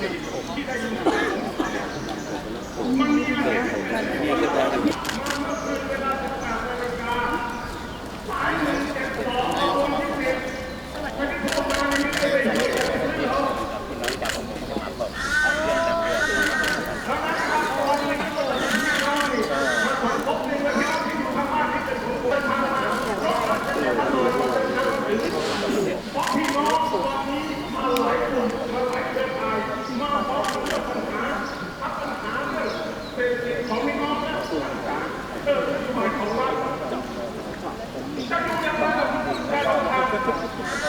聞いてあげるんだ。Thank you.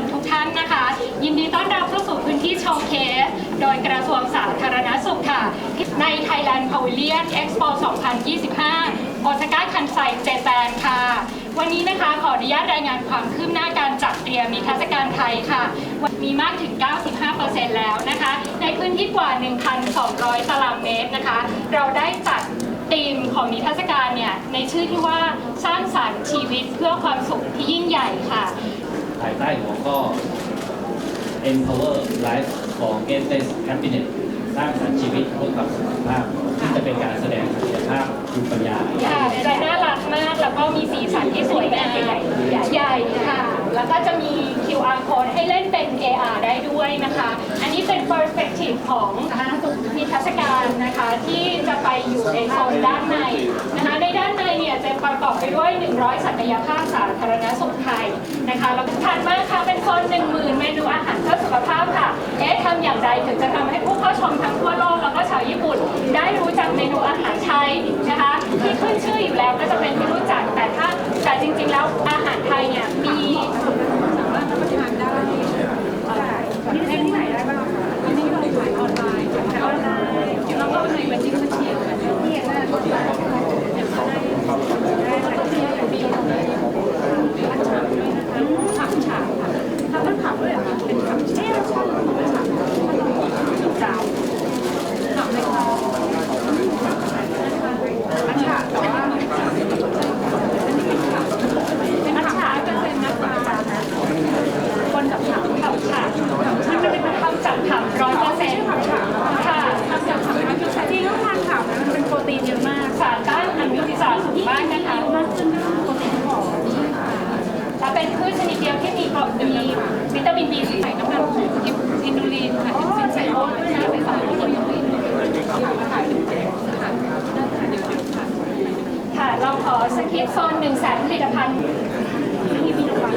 นทุกท่านนะคะ ยินดีต้อนรับเข้าสู่พื้นที่โชว์เคส โดยกระทรวงสาธารณสุขค่ะ ใน Thailand Pavilion Expo 2025 โอซาก้าคันไซเจแปนค่ะ วันนี้นะคะขออนุญาตรายงานความคืบหน้าการจัดเตรียมนิทรรศการไทยค่ะ มีมากถึง 95%แล้วนะคะ ในพื้นที่กว่า 1,200 ตารางเมตรนะคะ เราได้จัดธีมของนิทรรศการเนี่ยในชื่อที่ว่าสร้างสรรค์ชีวิตเพื่อความสุขที่ยิ่งใหญ่ค่ะ ภายใต้หัวข้อ Empower Life for Guest Cabinet สร้างสรรค์ชีวิตเพื่อความสุขภาพที่จะเป็นการแสดงศักยภาพภูมิปัญญาค่ะใจน่ารักมากแล้วก็มีสีสันที่สวยงามใหญ่ใหญ่ค่ะ แล้วก็จะมี QR code ให้เล่นเป็น AR ได้ด้วยนะคะ อันนี้เป็น perspective ของนิทรรศการนะคะ ที่จะไปอยู่ในโซนด้านในเนี่ยจะ ประกอบไปด้วย 100 ศักยภาพสาธารณสุขไทยนะคะแล้วก็ทานมากค่ะเป็นคน 10,000 เมนูอาหารเพื่อสุขภาพค่ะ เอ๊ะทำอย่างไรถึงจะทำให้ผู้เข้าชมทั้งทั่วโลกแล้วก็ชาวญี่ปุ่น ได้รู้จักเมนูอาหารไทยนะคะ ที่ขึ้นชื่ออยู่แล้วก็จะเป็นที่รู้จัก แต่ถ้าแต่จริงๆแล้วอาหารไทยเนี่ยมี นี่เล่นที่ไหนได้บ้างคะอันนี้เราขายออนไลน์ขายออนไลน์แล้วก็ในบัญชีบัญชีนี่น่าจะได้ผักฉาบค่ะทำเป็นผักด้วยเหรอคะเป็นผักเชี่ยวชอบผักฉาบสุกดาวผักไม่พออันฉาบแต่ว่าอันนี้เป็นผักเป็นผักฉาบเป็นน้ำปลานะคนกับผัก ผักค่ะมันเป็นทำจากผักร้อยเปอร์เซ็นต์ ผักฉาบ ค่ะ ทำจากผักมันคือจริงๆต้องทานผักนะมันเป็นโปรตีนเยอะมาก สารต้านอนุมูลอิสระสูงมากนะคะ มากขึ้นก็คือโปรตีนหอม และเป็นพืชชนิดเดียวที่มีมีวิตามิน B ใส่น้ำมันอินดูลินค่ะเป็นไซโอนด้วยนะเป็นไซโอนอินดูลินค่ะ ค่ะ เราข อสคริปต์โซนหนึ่งแสนผลิตภัณฑ์ที่มีรางวัล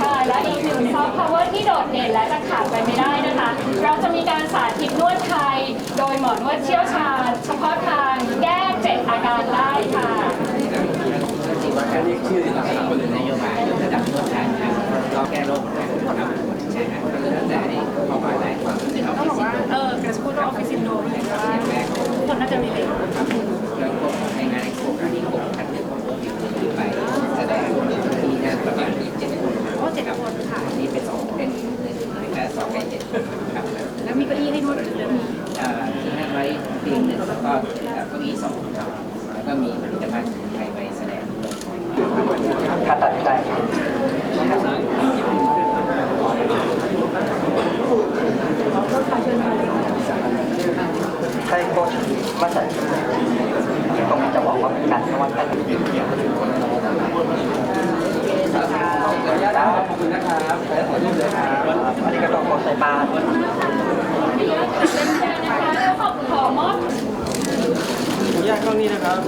ค่ะและอีกหนึ่งซอฟต์พาวเวอร์ที่โดดเด่นและจะขาดไปไม่ได้นะคะ เราจะมีการสาธิตนวดไทย โดยหมอนวดเชี่ยวชาญ เฉพาะทาง ผ่าตัดได้ใช่โค้ชมาใส่ตรงนี้จะบอกว่าเป็นการนวดแต่เดียวเดียวครับขอบคุณนะครับแล้วขอรูปเลยครับอันนี้ก็ต้องโค้ชใส่บาตรขอมอบขออนุญาตกล้องนี้นะครับ